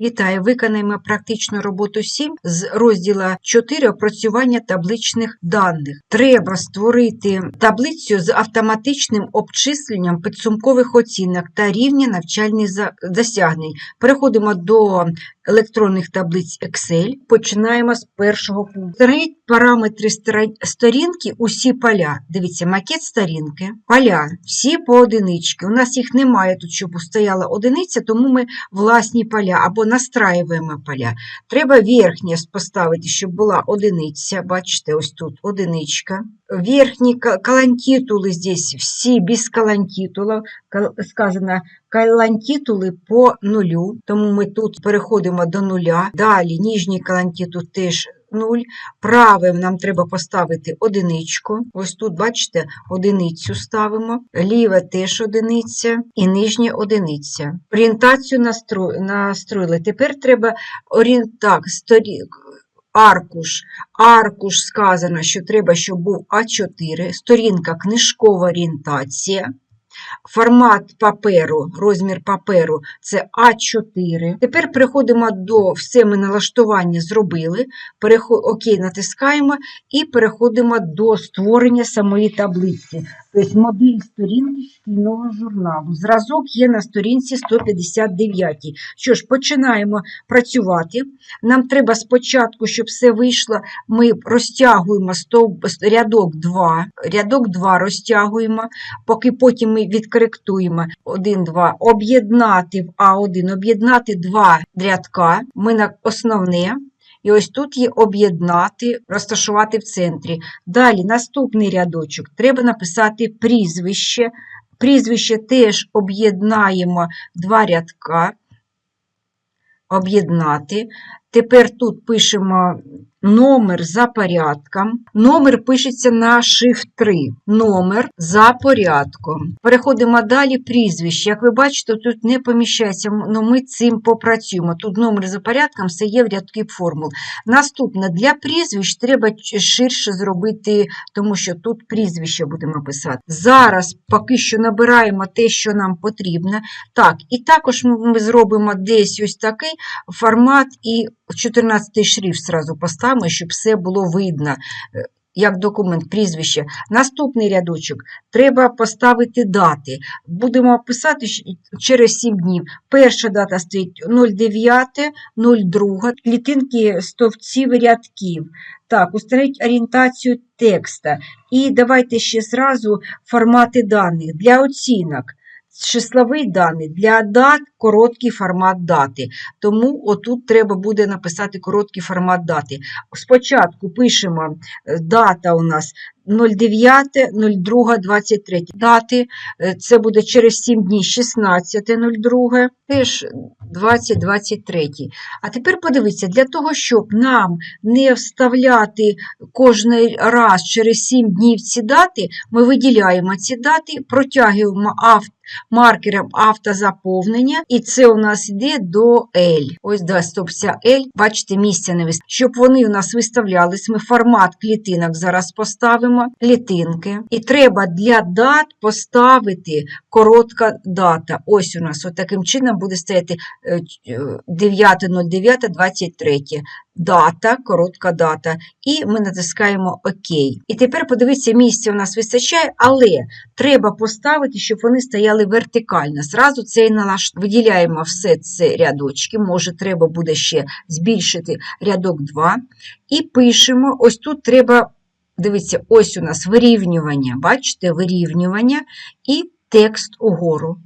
Вітаю! Виконаємо практичну роботу 7 з розділа 4 опрацювання табличних даних. Треба створити таблицю з автоматичним обчисленням підсумкових оцінок та рівня навчальних досягнень. Переходимо до електронних таблиць Excel. Починаємо з першого пункту. Параметри сторінки, усі поля. Дивіться, макет сторінки, поля, всі по одинички. У нас їх немає тут, щоб стояла одиниця, тому ми власні поля або настраюємо поля. Треба верхнє поставити, щоб була одиниця. Бачите, ось тут одиничка. Верхні ка- калантитули здесь всі без калантитула. Сказано калантитули по нулю, тому ми тут переходимо до нуля. Далі нижній калантитул теж 0. Правим нам треба поставити одиничку. Ось тут, бачите, одиницю ставимо. Ліве теж одиниця і нижнє одиниця. Орієнтацію настро... настроїли. Тепер треба орієнт... так, сторі... аркуш. Аркуш сказано, що треба, щоб був А4, сторінка книжкова орієнтація. Формат паперу, розмір паперу це А4. Тепер переходимо до все ми налаштування зробили. Переход, Окей, натискаємо і переходимо до створення самої таблиці. Тобто модель сторінки шкільного журналу. Зразок є на сторінці 159. Що ж, починаємо працювати. Нам треба спочатку, щоб все вийшло, ми розтягуємо стовп... рядок 2, рядок 2 розтягуємо, поки потім ми відкоректуємо 1, 2, об'єднати в А1, об'єднати два рядка, ми на основне, і ось тут є об'єднати, розташувати в центрі. Далі наступний рядочок, треба написати прізвище. Прізвище теж об'єднаємо два рядка, об'єднати. Тепер тут пишемо номер за порядком. Номер пишеться на Shift 3. Номер за порядком. Переходимо далі. Прізвище. Як ви бачите, тут не поміщається, але ми цим попрацюємо. Тут номер за порядком, все є в рядки формул. Наступне, для прізвищ треба ширше зробити, тому що тут прізвище будемо писати. Зараз поки що набираємо те, що нам потрібно. Так, і також ми зробимо десь ось такий формат і 14 шрифт зразу поставимо, щоб все було видно, е, як документ, прізвище. Наступний рядочок треба поставити дати. Будемо писати через 7 днів. Перша дата стоїть 09, 02, клітинки стовпців рядків. Так, установіть орієнтацію текста. І давайте ще зразу формати даних для оцінок. Числовий даний для дат короткий формат дати. Тому отут треба буде написати короткий формат дати. Спочатку пишемо е, дата у нас 09.02.23. Дати е, це буде через 7 днів 16.02, теж 2023. А тепер подивіться, для того, щоб нам не вставляти кожний раз через 7 днів ці дати, ми виділяємо ці дати, протягуємо авто маркером автозаповнення, і це у нас йде до L. Ось до стопця L. Бачите, місця не вистачає. Щоб вони у нас виставлялись, ми формат клітинок зараз поставимо, клітинки. І треба для дат поставити коротка дата. Ось у нас от таким чином буде стояти е, е, 9.09.23. Дата, коротка дата. І ми натискаємо ОК. І тепер подивіться, місця у нас вистачає, але треба поставити, щоб вони стояли вертикально. Зразу цей налаш... виділяємо все це рядочки, може треба буде ще збільшити рядок 2. І пишемо, ось тут треба, дивіться, ось у нас вирівнювання, бачите, вирівнювання і текст угору.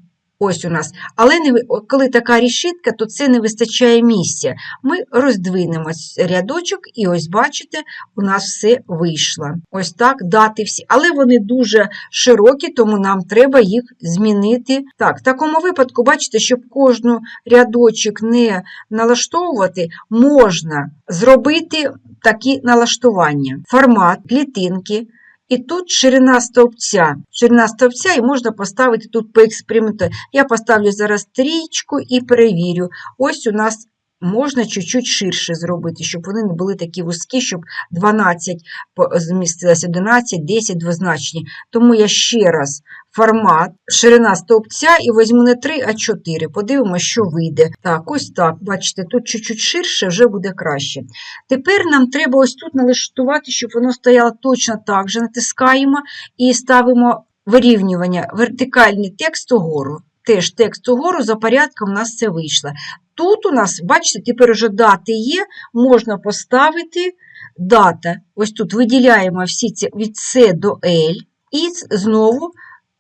Ось у нас. Але не, коли така рішітка, то це не вистачає місця. Ми роздвинемо рядочок, і ось бачите, у нас все вийшло. Ось так, дати всі. Але вони дуже широкі, тому нам треба їх змінити. Так, в такому випадку, бачите, щоб кожну рядочок не налаштовувати, можна зробити такі налаштування. Формат, клітинки. І тут ширина стовпця. Ширина стовпця і можна поставити тут по експерименту. Я поставлю зараз трічку і перевірю. Ось у нас можна чуть-чуть ширше зробити, щоб вони не були такі вузькі, щоб 12 по- змістилось 11, 10 двозначні. Тому я ще раз формат, ширина стовпця і візьму не 3, а 4. Подивимося, що вийде. Так, ось так. Бачите, тут чуть-чуть ширше вже буде краще. Тепер нам треба ось тут налаштувати, щоб воно стояло точно так же. Натискаємо і ставимо вирівнювання, вертикальний текст угору. Теж текст угору за порядком у нас це вийшло. Тут у нас, бачите, тепер уже дати є, можна поставити дата. Ось тут виділяємо всі ці від С до L і знову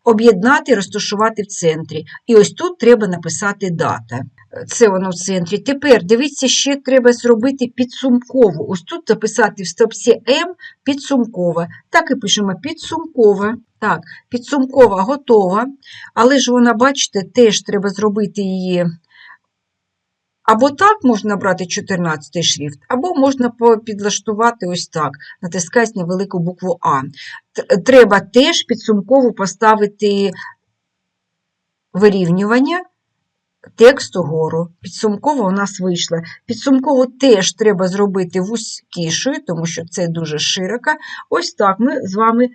об'єднати, розташувати в центрі. І ось тут треба написати дата. Це воно в центрі. Тепер дивіться, ще треба зробити підсумкову. Ось тут записати в стопці М підсумкова. Так і пишемо підсумкова. Так, підсумкова готова. Але ж вона, бачите, теж треба зробити її. Або так можна брати 14 шрифт, або можна підлаштувати ось так, натискають на велику букву А. Треба теж підсумково поставити вирівнювання тексту гору. Підсумково у нас вийшла. Підсумково теж треба зробити вузькішою, тому що це дуже широка. Ось так ми з вами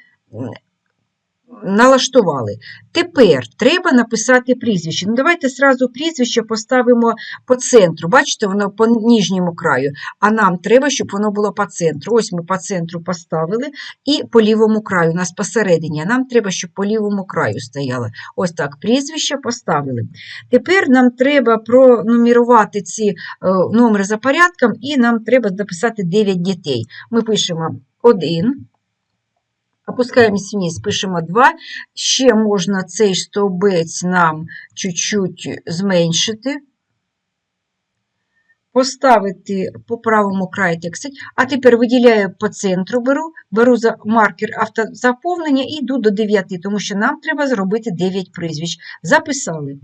налаштували. Тепер треба написати прізвище. Ну, давайте зразу прізвище поставимо по центру. Бачите, воно по нижньому краю. А нам треба, щоб воно було по центру. Ось ми по центру поставили і по лівому краю. У нас посередині. А нам треба, щоб по лівому краю стояло. Ось так, прізвище поставили. Тепер нам треба пронумерувати ці е, номери за порядком, і нам треба записати 9 дітей. Ми пишемо 1. Опускаємось вниз, пишемо 2. Ще можна цей стовбець нам чуть-чуть зменшити. Поставити по правому краю тексту. А тепер виділяю по центру, беру, беру за маркер автозаповнення і йду до 9, тому що нам треба зробити 9 прізвищ. Записали.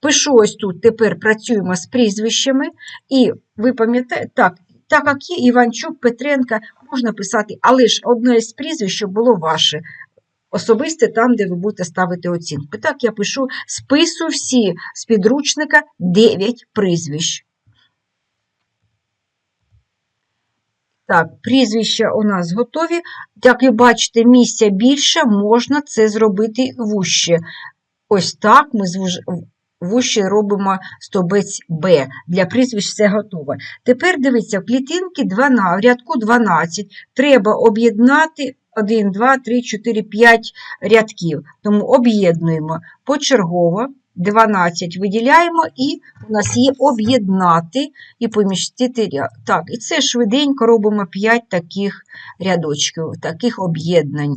Пишу ось тут, тепер працюємо з прізвищами. І ви пам'ятаєте, так, так як є Іванчук, Петренка, можна писати, але ж одне з прізвищ, щоб було ваше. Особисте там, де ви будете ставити оцінку. Так, я пишу, списую всі з підручника 9 прізвищ. Так, прізвища у нас готові. Як ви бачите, місця більше, можна це зробити вуще. Ось так ми вуще робимо стовбець Б. Для прізвищ все готове. Тепер дивіться, в клітинки 12, в рядку 12 треба об'єднати 1, 2, 3, 4, 5 рядків. Тому об'єднуємо почергово. 12 виділяємо, і у нас є об'єднати і помістити ряд. Так, і це швиденько робимо 5 таких рядочків, таких об'єднань.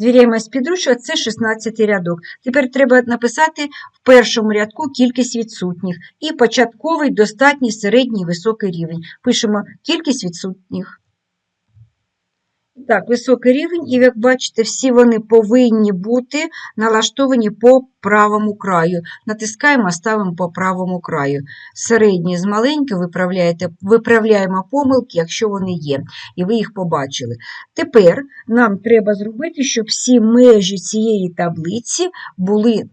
Звіряємо з підручника, це 16 рядок. Тепер треба написати в першому рядку кількість відсутніх і початковий, достатній, середній, високий рівень. Пишемо кількість відсутніх. Так, високий рівень, і як бачите, всі вони повинні бути налаштовані по правому краю. Натискаємо, ставимо по правому краю. Середні з маленьким виправляєте, виправляємо помилки, якщо вони є, і ви їх побачили. Тепер нам треба зробити, щоб всі межі цієї таблиці були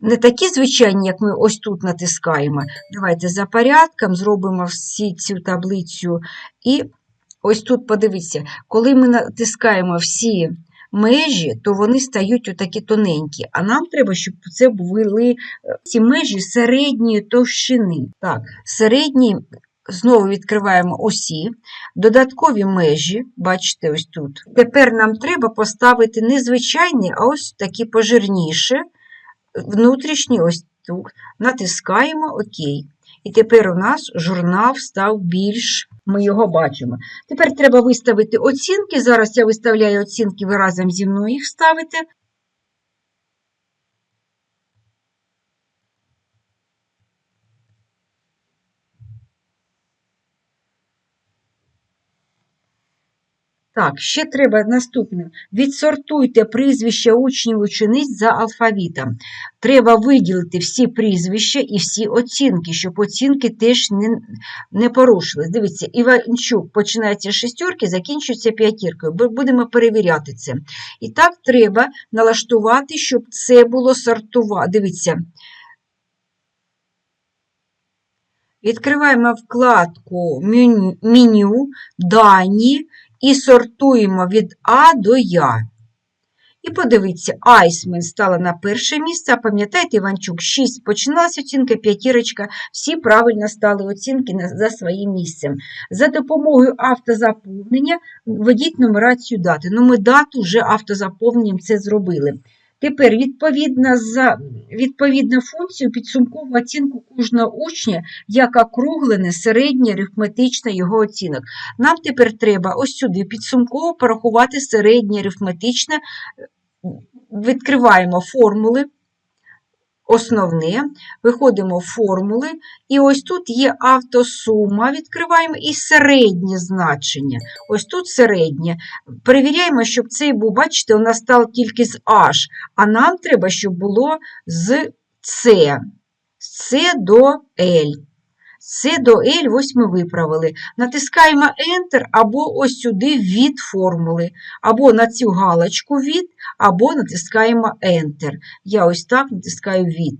не такі звичайні, як ми ось тут натискаємо. Давайте за порядком зробимо всі цю таблицю і Ось тут подивіться, коли ми натискаємо всі межі, то вони стають отакі тоненькі. А нам треба, щоб це були е, ці межі середньої товщини. Так, середні, знову відкриваємо осі, додаткові межі, бачите, ось тут. Тепер нам треба поставити не звичайні, а ось такі пожирніші, внутрішні, ось тут. Натискаємо ОК. І тепер у нас журнал став більш, ми його бачимо. Тепер треба виставити оцінки. Зараз я виставляю оцінки, ви разом зі мною їх ставите. Так, ще треба наступне. Відсортуйте прізвища учнів учениць за алфавітом. Треба виділити всі прізвища і всі оцінки, щоб оцінки теж не, не порушились. Дивіться, Іванчук починається з шестерки, закінчується п'ятіркою. Будемо перевіряти це. І так треба налаштувати, щоб це було сортувати. Дивіться, Відкриваємо вкладку меню Дані і сортуємо від А до Я. І подивіться, Айсмен стала на перше місце, а пам'ятаєте, Іванчук, 6 починалася оцінка, п'ятірочка, всі правильно стали оцінки за своїм місцем. За допомогою автозаповнення введіть нумерацію дати. Ну, ми дату вже автозаповненням це зробили. Тепер, відповідно, за, відповідно функцію підсумкову оцінку кожного учня, як округлене середнє арифметичне його оцінок. Нам тепер треба ось сюди підсумково порахувати середнє арифметичне відкриваємо формули, основне, виходимо в формули, і ось тут є автосума, відкриваємо і середнє значення. Ось тут середнє. Перевіряємо, щоб цей був, бачите, у нас став тільки з H, а нам треба, щоб було з C. З C до L. C до L ось ми виправили. Натискаємо Enter або ось сюди від формули, або на цю галочку від, або натискаємо Enter. Я ось так натискаю від.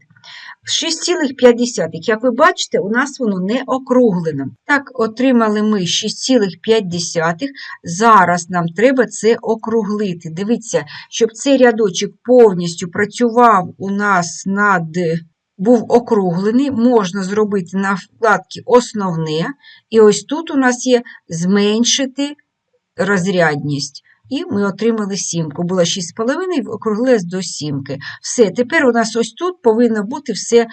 6,5. Як ви бачите, у нас воно не округлено. Так, отримали ми 6,5. Зараз нам треба це округлити. Дивіться, щоб цей рядочок повністю працював у нас над був округлений, можна зробити на вкладці основне. І ось тут у нас є зменшити розрядність. І ми отримали сімку. Було 6,5, округлилось до сімки. Все, тепер у нас ось тут повинно бути все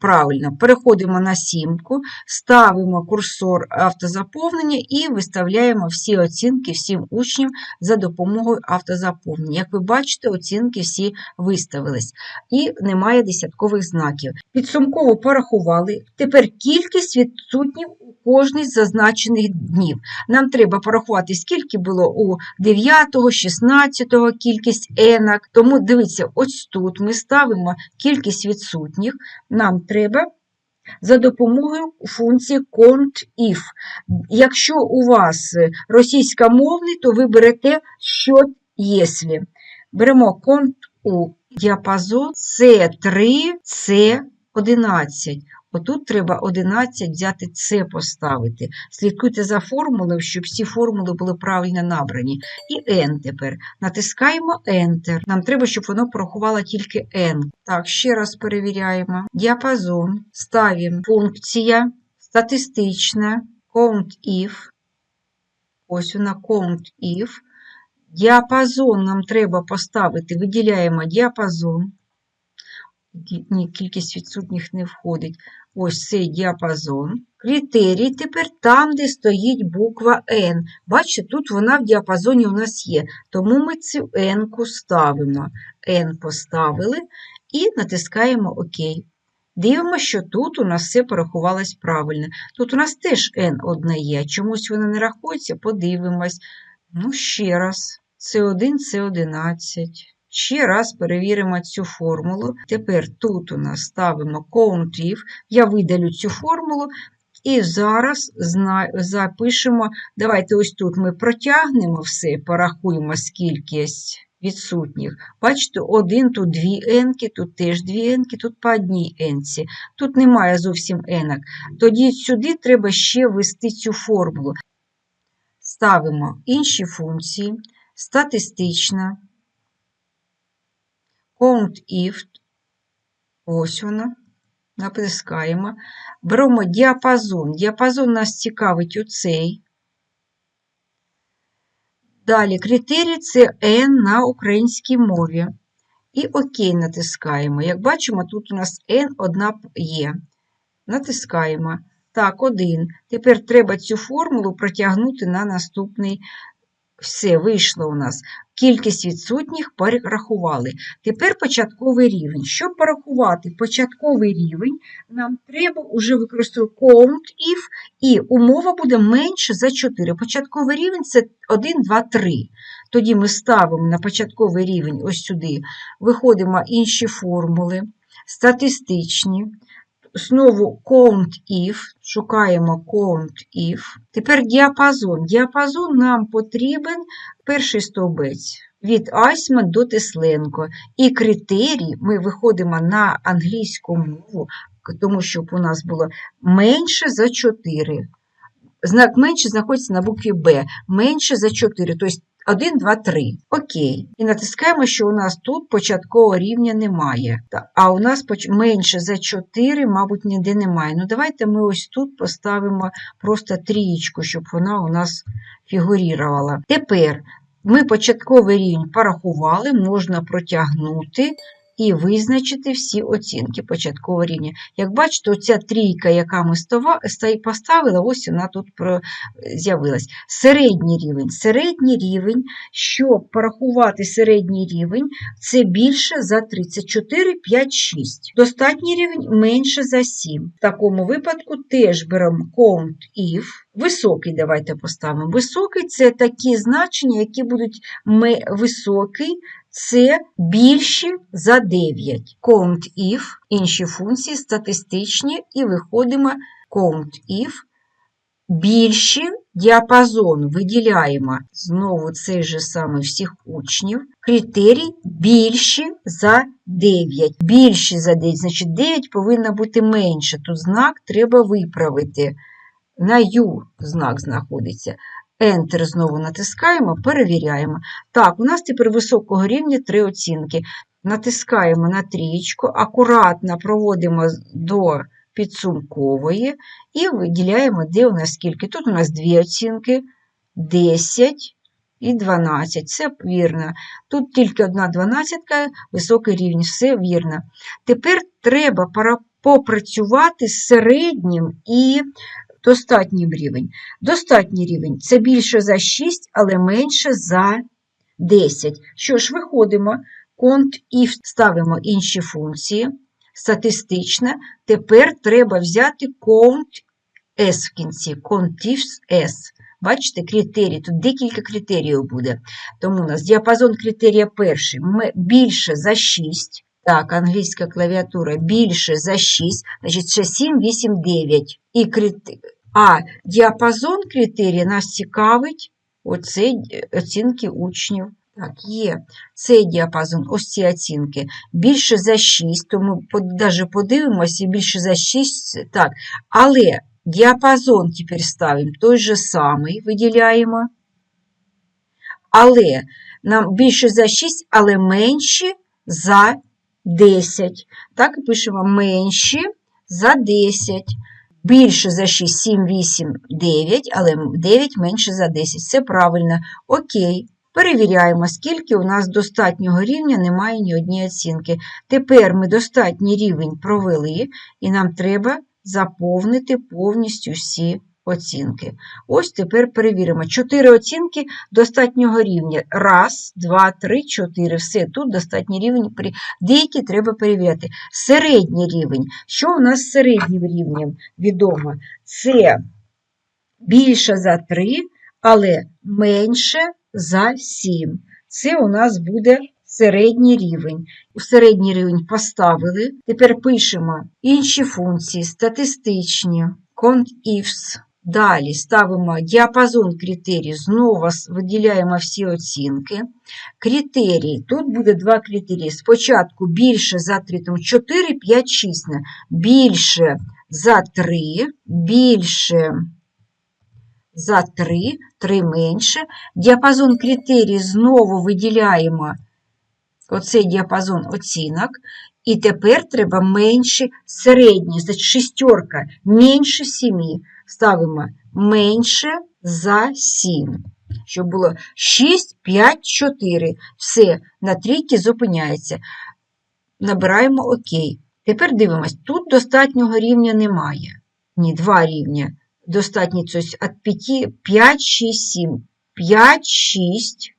правильно. Переходимо на сімку, ставимо курсор автозаповнення і виставляємо всі оцінки всім учням за допомогою автозаповнення. Як ви бачите, оцінки всі виставились. І немає десяткових знаків. Підсумково порахували. Тепер кількість відсутніх у кожній з зазначених днів. Нам треба порахувати, скільки було у 9, 16 кількість енок. Тому дивіться, ось тут ми ставимо кількість відсутніх. Нам треба за допомогою функції CONT-IF. Якщо у вас російськомовний, то ви берете що если». Беремо CONT-U діапазон C3, C11. Отут треба 11 взяти С поставити. Слідкуйте за формулою, щоб всі формули були правильно набрані. І N тепер. Натискаємо Enter. Нам треба, щоб воно порахувало тільки N. Так, ще раз перевіряємо. Діапазон. Ставимо функція статистична, count-if. Ось вона count-if. Діапазон нам треба поставити, виділяємо діапазон. Ні, кількість відсутніх не входить. Ось цей діапазон. Критерій тепер там, де стоїть буква N. Бачите, тут вона в діапазоні у нас є. Тому ми цю N ставимо. N поставили і натискаємо ОК. Дивимося, що тут у нас все порахувалось правильно. Тут у нас теж N одне є. Чомусь воно не рахується, подивимось. Ну, ще раз. С1, С11. Ще раз перевіримо цю формулу. Тепер тут у нас ставимо COUNT-IF. Я видалю цю формулу. І зараз запишемо, давайте ось тут ми протягнемо все, порахуємо скількість відсутніх. Бачите, один, тут дві енки, тут теж дві енки, тут по одній енці. Тут немає зовсім енок. Тоді сюди треба ще ввести цю формулу. Ставимо інші функції, статистична, count-if, ось вона, натискаємо. Беремо діапазон. Діапазон нас цікавить оцей. Далі критерій це N на українській мові. І ОК натискаємо. Як бачимо, тут у нас N одна є. Натискаємо. Так, один. Тепер треба цю формулу протягнути на наступний. Все, вийшло у нас. Кількість відсутніх порахували. Тепер початковий рівень. Щоб порахувати початковий рівень, нам треба вже використовувати count-if, і умова буде менше за 4. Початковий рівень це 1, 2, 3. Тоді ми ставимо на початковий рівень ось сюди, виходимо інші формули, статистичні. Знову count-if, шукаємо count-if. Тепер діапазон. Діапазон нам потрібен перший стовбець. від Айсман до Тесленко. І критерій ми виходимо на англійську мову, тому щоб у нас було менше за 4. Знак менше знаходиться на букві Б. Менше за 4, тобто 1, 2, 3. Окей. І натискаємо, що у нас тут початкового рівня немає. А у нас менше за 4, мабуть, ніде немає. Ну, давайте ми ось тут поставимо просто трієчку, щоб вона у нас фігурувала. Тепер ми початковий рівень порахували, можна протягнути і визначити всі оцінки початкового рівня. Як бачите, оця трійка, яка ми поставили, ось вона тут про- з'явилась. Середній рівень. Середній рівень, щоб порахувати середній рівень, це більше за 34, 5, 6. Достатній рівень менше за 7. В такому випадку теж беремо count if. Високий давайте поставимо. Високий це такі значення, які будуть високий, це більші за 9. Count if, інші функції статистичні, і виходимо count if більші діапазон виділяємо знову цей же самий всіх учнів. Критерій більші за 9. Більші за 9, значить 9 повинно бути менше. Тут знак треба виправити. На U знак знаходиться. Enter знову натискаємо, перевіряємо. Так, у нас тепер високого рівня три оцінки. Натискаємо на трієчку, акуратно проводимо до підсумкової і виділяємо, де у нас скільки. Тут у нас дві оцінки 10 і 12. Це вірно. Тут тільки одна дванадцятка, високий рівень, все вірно. Тепер треба попрацювати з середнім і достатнім рівень. Достатній рівень це більше за 6, але менше за 10. Що ж, виходимо, конт і ставимо інші функції. Статистична. Тепер треба взяти count S в кінці, contifs S. Бачите, критерії, тут декілька критеріїв буде. Тому у нас діапазон критерія перший ме- більше за 6. Так, англійська клавіатура більше за 6, значить ще 7, 8, 9. І А діапазон критерія нас цікавить оце оцінки учнів. Так, є. Цей діапазон, ось ці оцінки. Більше за 6, тому навіть подивимося, більше за 6, так. Але діапазон тепер ставимо той же самий, виділяємо. Але нам більше за 6, але менші за 10. Так пишемо менші за 10. Більше за 6, 7, 8, 9, але 9 менше за 10. Це правильно. Окей. Перевіряємо, скільки у нас достатнього рівня немає ні однієї оцінки. Тепер ми достатній рівень провели, і нам треба заповнити повністю всі оцінки. Ось тепер перевіримо. Чотири оцінки достатнього рівня. Раз, два, три, чотири. Все, тут достатній рівень. Деякі треба перевіряти. Середній рівень. Що у нас з середнім рівнем відомо? Це більше за 3, але менше за 7. Це у нас буде середній рівень. У середній рівень поставили. Тепер пишемо інші функції, статистичні, contifs. Далі ставимо діапазон критерій, знову виділяємо всі оцінки. Критерії. Тут буде два критерії. Спочатку більше за 3, тому 4, 5, 6. Більше за 3, більше за 3, 3 менше. Діапазон критерій знову виділяємо оцей діапазон оцінок. І тепер треба менше середній, значить шістерка, менше 7. Ставимо менше за 7. Щоб було 6, 5, 4. Все, на трійки зупиняється. Набираємо ОК. Тепер дивимось, тут достатнього рівня немає. Ні, два рівня. Достатньо від 5, 5, 6, 7. 5, 6.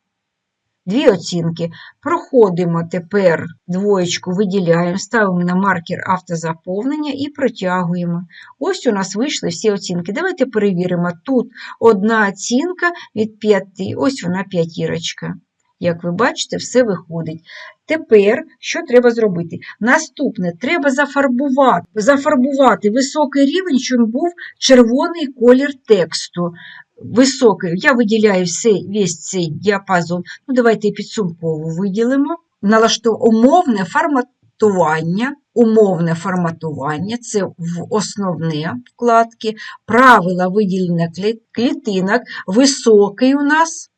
Дві оцінки. Проходимо тепер двоєчку, виділяємо, ставимо на маркер автозаповнення і протягуємо. Ось у нас вийшли всі оцінки. Давайте перевіримо. Тут одна оцінка від 5, ось вона п'ятірочка. Як ви бачите, все виходить. Тепер що треба зробити? Наступне, треба зафарбувати, зафарбувати високий рівень, щоб був червоний колір тексту. Високий, я виділяю весь цей діапазон. Ну, давайте підсумково виділимо. Налаштов... Умовне форматування. Умовне форматування це в основне вкладки. Правила виділення клітинок. Високий у нас.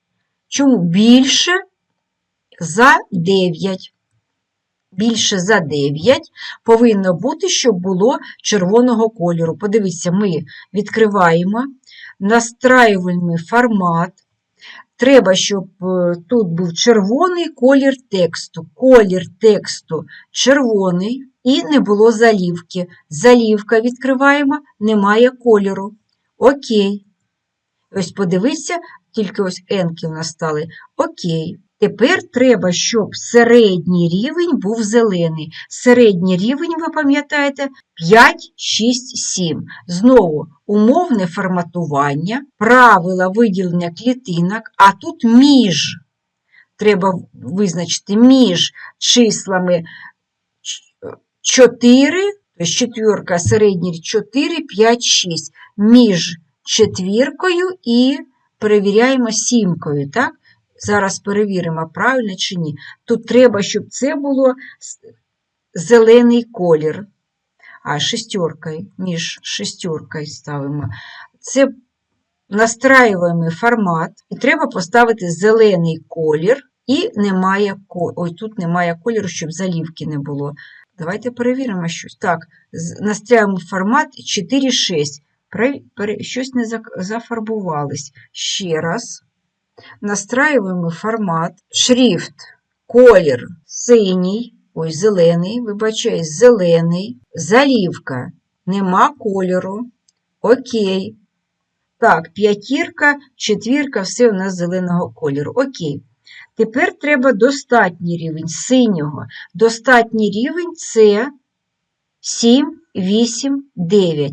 Чому більше за 9? Більше за 9 повинно бути, щоб було червоного кольору. Подивіться, ми відкриваємо, настраюємо формат. Треба, щоб е, тут був червоний колір тексту. Колір тексту червоний і не було залівки. Залівка відкриваємо, немає кольору. Окей. Ось подивіться, тільки ось енки в нас стали. Окей. Тепер треба, щоб середній рівень був зелений. Середній рівень, ви пам'ятаєте, 5, 6, 7. Знову умовне форматування, правила виділення клітинок, а тут між. Треба визначити між числами 4, тобто четвірка, середній 4, 5, 6. Між четвіркою і перевіряємо сімкою, так? Зараз перевіримо, правильно чи ні. Тут треба, щоб це було зелений колір. А шестеркою, між шестеркою ставимо. Це настраюємо формат, і треба поставити зелений колір, і немає Ой, тут немає кольору, щоб залівки не було. Давайте перевіримо щось. Так, настраюємо формат 4,6. Пере- пере- Щось не зафарбувались. Ще раз. Настраюємо формат, шрифт, колір синій, ой, зелений, вибачаюсь, зелений, залівка, нема кольору. Окей. Так, п'ятірка, четвірка, все у нас зеленого кольору. Окей. Тепер треба достатній рівень синього. Достатній рівень це 7, 8, 9.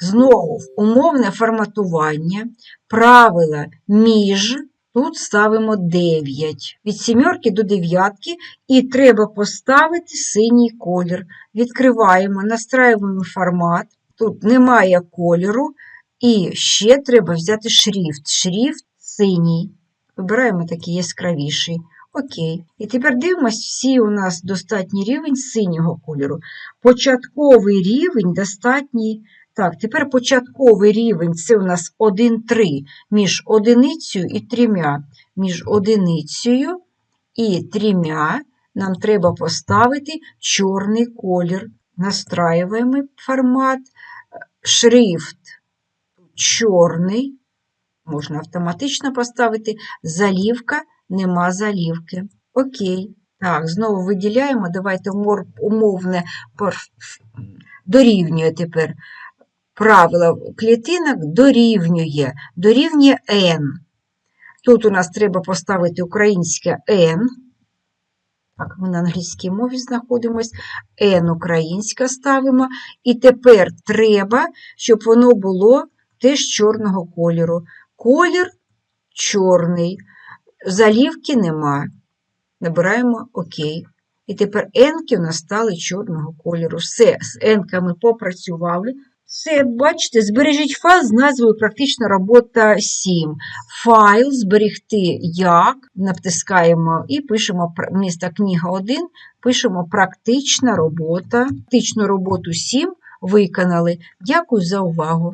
Знову умовне форматування, правила між, тут ставимо 9. Від сімерки до дев'ятки і треба поставити синій колір. Відкриваємо, настраюємо формат, тут немає кольору, і ще треба взяти шрифт. Шрифт синій. Вибираємо такий яскравіший. Окей. І тепер дивимось, всі у нас достатній рівень синього кольору. Початковий рівень достатній. Так, тепер початковий рівень це у нас 1,3 між одиницею і трьома. Між одиницею і трьома нам треба поставити чорний колір. Настраюємо формат, шрифт чорний, можна автоматично поставити, залівка, нема залівки. Окей. Так, знову виділяємо, давайте умовне дорівнює тепер. Правило клітинок дорівнює, дорівнює n. Тут у нас треба поставити українське n. Так, ми на англійській мові знаходимось. N українська ставимо. І тепер треба, щоб воно було теж чорного кольору. Колір чорний, залівки нема. Набираємо ОК. І тепер енки у нас стали чорного кольору. Все, з енками попрацювали. Все, бачите, збережіть файл з назвою Практична робота 7. Файл зберегти як, натискаємо і пишемо місто книга 1, пишемо практична робота. Практичну роботу 7 виконали. Дякую за увагу.